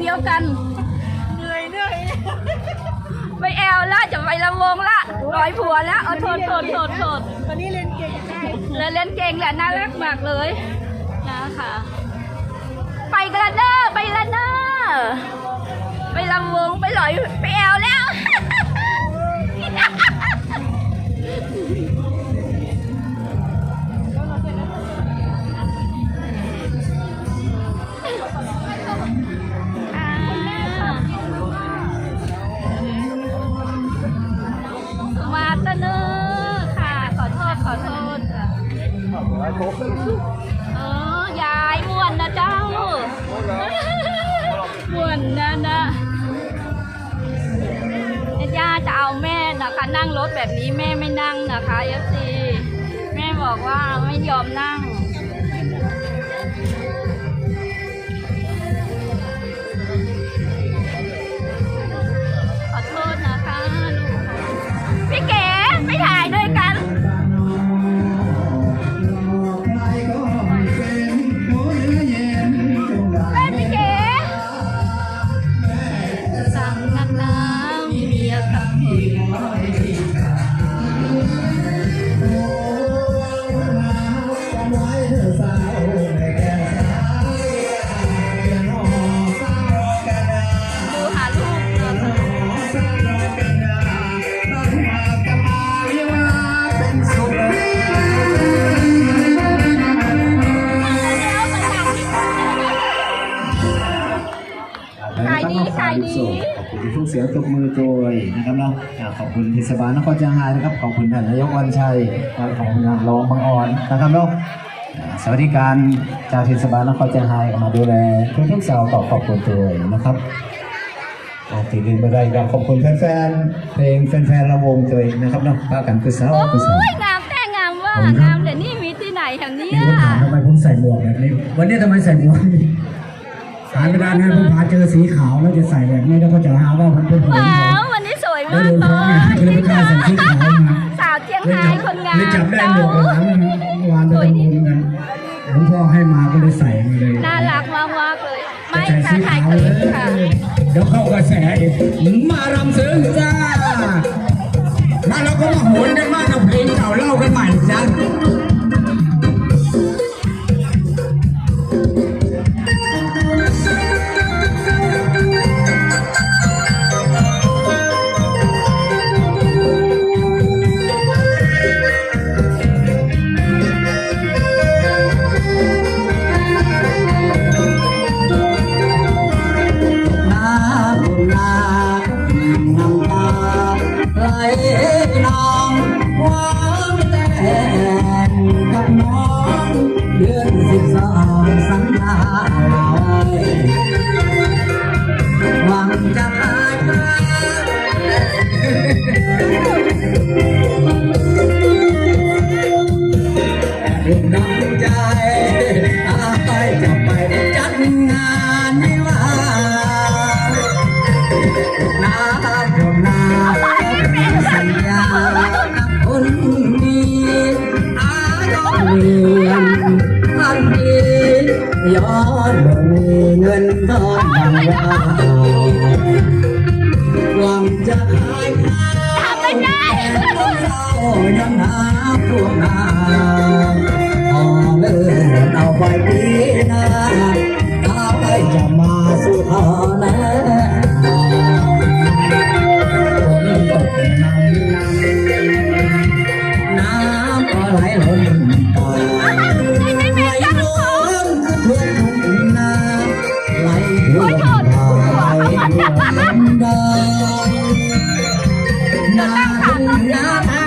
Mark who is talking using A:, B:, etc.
A: เดียวกัน
B: เหนื่อยเหนื่อย
A: ไปแอลละจะไปลำวงละร้อยผัวแล้วเอาโทษโทษโทษโทษ
B: ตอนนี้เรียนเก่งได้
A: แล้วเล่นเก่งแหละน่ารักมากเลยนะคะ ไปกันละเด้อไปละเด้อไปลำวงไปลอยไปแอล เออยายม่วนนะเจ้าม่วนนะนะย่าจะเอาแม่นะคะ นั่งรถแบบนี้แม่ไม่นั่งนะคะเอฟซีแม่บอกว่าไม่ยอมนั่ง ยง
C: ตบมือโดยนะครับเนาะอ่าขอบคุณเทศบาลนครเชียงรายนะครับ ขอบคุณท่านนายกวันชัยและขอบคุณท่านรองบางอ่อนนะครับเนาะอ่าสวัสดิการจากเทศบาลนครเชียงรายมาดูแลทุกทุกๆสาวขอขอบคุณด้วยนะครับอ่าติดลืมไม่ได้ก็ขอบคุณแฟนๆเพลงแฟนๆระวงตัวเองนะครับเนาะพากันคือสาวคือสาว
A: โอ้ยงามแต่งามว่า
C: ขอบคุณครับ
A: งามแต่นี่มีที่ไหนแถวเนี้
C: มี
A: ย
C: คนถามทำไมผมใส่หมวกแบบนี้ วันนี้ทำไมใส่หมวก หาไม่ได้นะผมพาเจอสีขาวแล้วจะใส่แบบนี้แล้วก็จะหาว่าผมเป็นผม
A: ว้าววันนี้สวย
C: แล้ว
A: มาก
C: โดน
A: เล
C: ฟ้องไง
A: ย
C: ก็เลยไม่กล้าใส่ชุดขาวมา
A: สาวเชียงรายคนงาม
C: เลยจับได้หมวกหลังเมื่อวานไปทำบุญกันหลวงพ่อให้มาก็เลยใส่มาเลย
A: น่ารักมากมากๆเลยไม่
C: ใส่
A: ค่ะ
C: สี
A: ถ่า
C: ขายว
A: ค
C: เล
A: ลิ
C: ย
A: ปค่ะ
C: เดี๋ยวเข้ากระแสอีกมารำซึ้งจ้ามาแล้วก็มาโหนกัน นองหวานแต่กับน้องเดือนสิบสองสัญญาหวังจะหายไป เงินทอนบางราหวังจะหายทำไม่ได้เศร้ายังหาพวกนาพอเลิกเอาไปปีนาเอาไปจะมาสู่ข
A: อนะ
C: ฝนตกนำนำน้ำก็ไหลล้น ดาวนาทุ่งนา